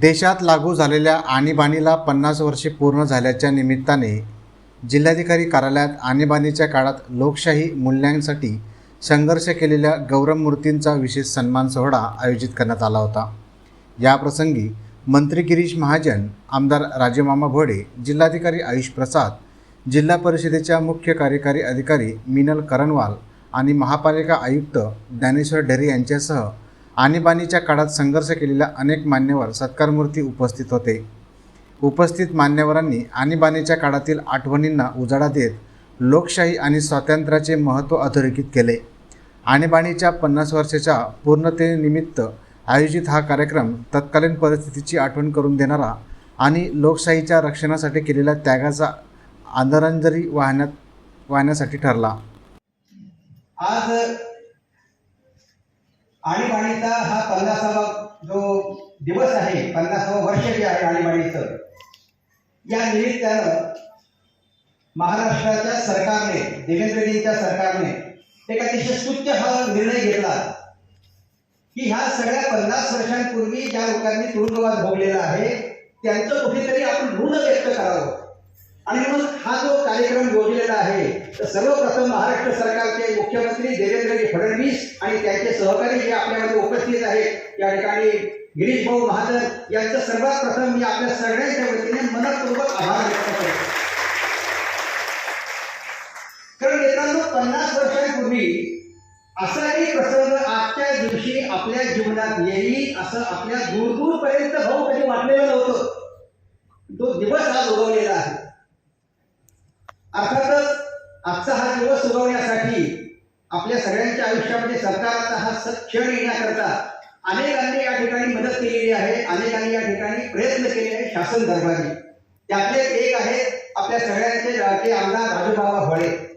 देशात लागू झालेल्या आणीबाणीला पन्नास वर्षे पूर्ण झाल्याच्या निमित्ताने जिल्हाधिकारी कार्यालयात आणीबाणीच्या काळात लोकशाही मूल्यांसाठी संघर्ष केलेल्या गौरव मूर्तींचा विशेष सन्मान सोहळा आयोजित करण्यात आला होता. याप्रसंगी मंत्री गिरीश महाजन आमदार राजेमामा भोडे जिल्हाधिकारी आयुष प्रसाद जिल्हा परिषदेच्या मुख्य कार्यकारी अधिकारी मिनल करणवाल आणि महापालिका आयुक्त ज्ञानेश्वर ढेरे यांच्यासह आणीबाणीच्या काळात संघर्ष केलेल्या अनेक मान्यवर सत्कारमूर्ती उपस्थित होते. उपस्थित मान्यवरांनी आणीबाणीच्या काळातील आठवणींना उजाळा देत लोकशाही आणि स्वातंत्र्याचे महत्त्व अधोरेखित केले. आणीबाणीच्या पन्नास वर्षाच्या पूर्णतेनिमित्त आयोजित हा कार्यक्रम तत्कालीन परिस्थितीची आठवण करून देणारा आणि लोकशाहीच्या रक्षणासाठी केलेल्या त्यागाचा आदरांजली वाहण्यात वाहण्यासाठी ठरला. आज आणीबाणीचा हा पन्नासावा जो दिवस आहे पन्नासावं वर्ष जे आहे आणीबाणीचं या निमित्तानं महाराष्ट्राच्या सरकारने देवेंद्रजींच्या सरकारने एक अतिशय स्तुत्य हा निर्णय घेतला की ह्या सगळ्या पन्नास वर्षांपूर्वी ज्या लोकांनी तुरुंगवास भोगलेला आहे त्यांचं कुठेतरी आपण ऋण व्यक्त करावं. आणि मग हा जो कार्यक्रम योजलेला आहे तर सर्वप्रथम महाराष्ट्र सरकारचे मुख्यमंत्री देवेंद्रजी फडणवीस आणि त्यांचे सहकारी जे आपल्यामध्ये उपस्थित आहेत या ठिकाणी गिरीश भाऊ महाजन यांचं सर्वात प्रथम मी आपल्या सगळ्यांच्या वतीने मनपूर्वक आभार व्यक्त करतो. कारण मित्रांनो पन्नास वर्षांपूर्वी असाही प्रसंग आजच्या दिवशी आपल्या जीवनात येईल असं आपल्या दूर दूरपर्यंत भाऊ कधी वाटलेलं नव्हतं. तो दिवस आज उगवलेला आहे. अर्थातच आजचा हा दिवस सुगवण्यासाठी आपल्या सगळ्यांच्या आयुष्यामध्ये सरकारचा हा स- क्षण येण्याकरता अनेकांनी या ठिकाणी मदत केलेली आहे. अनेकांनी या ठिकाणी प्रयत्न केले आहे शासन दरबारी. त्यातले एक आहेत आपल्या सगळ्यांचे लाडके आमदार राजूबाबा भळे.